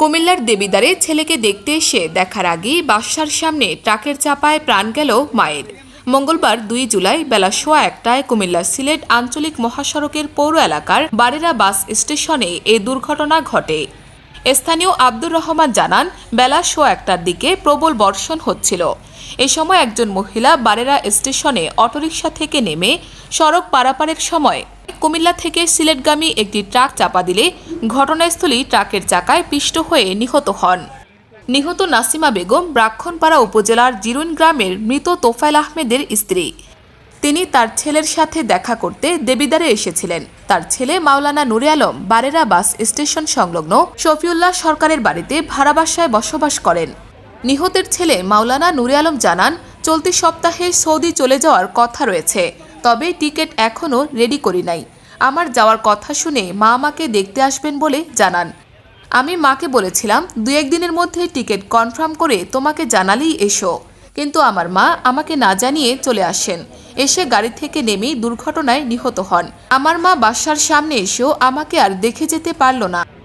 কুমিল্লার দেবিদারে ছেলেকে দেখতে এসে দেখার আগেই বাসার সামনে ট্রাকের চাপায় প্রাণ গেল মায়ের। মঙ্গলবার দুই জুলাই বেলা সোয়া একটায় কুমিল্লা সিলেট আঞ্চলিক মহাসড়কের পৌর এলাকার বারেরা বাস স্টেশনে এ দুর্ঘটনা ঘটে। স্থানীয় আব্দুর রহমান জানান, বেলা সোয়া একটার দিকে প্রবল বর্ষণ হচ্ছিল। এ সময় একজন মহিলা বারেরা স্টেশনে অটোরিকশা থেকে নেমে সড়ক পারাপারের সময় কুমিল্লা থেকে সিলেটগামী একটি ট্রাক চাপা দিলে ঘটনাস্থলেই ট্রাকের চাকায় পিষ্ট হয়ে নিহত হন। নিহত নাসিমা বেগম ব্রাক্ষণপাড়া উপজেলার জিরুন গ্রামের মৃত তোফাইল আহমেদের স্ত্রী। তিনি তার ছেলের সাথে দেখা করতে দেবিদারে এসেছিলেন। তার ছেলে মাওলানা নুরে আলম বারেরা বাস স্টেশন সংলগ্ন শফিউল্লাহ সরকারের বাড়িতে ভাড়া বাসায় বসবাস করেন। নিহতের ছেলে মাওলানা নুরে আলম জানান, চলতি সপ্তাহে সৌদি চলে যাওয়ার কথা রয়েছে, তবে টিকিট এখনও রেডি করি নাই। আমার যাওয়ার কথা শুনে মা আমাকে দেখতে আসবেন বলে জানান। আমি মাকে বলেছিলাম দু একদিনের মধ্যে টিকিট কনফার্ম করে তোমাকে জানালেই এসো। কিন্তু আমার মা আমাকে না জানিয়ে চলে আসেন। এসে গাড়ি থেকে নেমেই দুর্ঘটনায় নিহত হন। আমার মা বাসার সামনে এসেও আমাকে আর দেখে যেতে পারল না।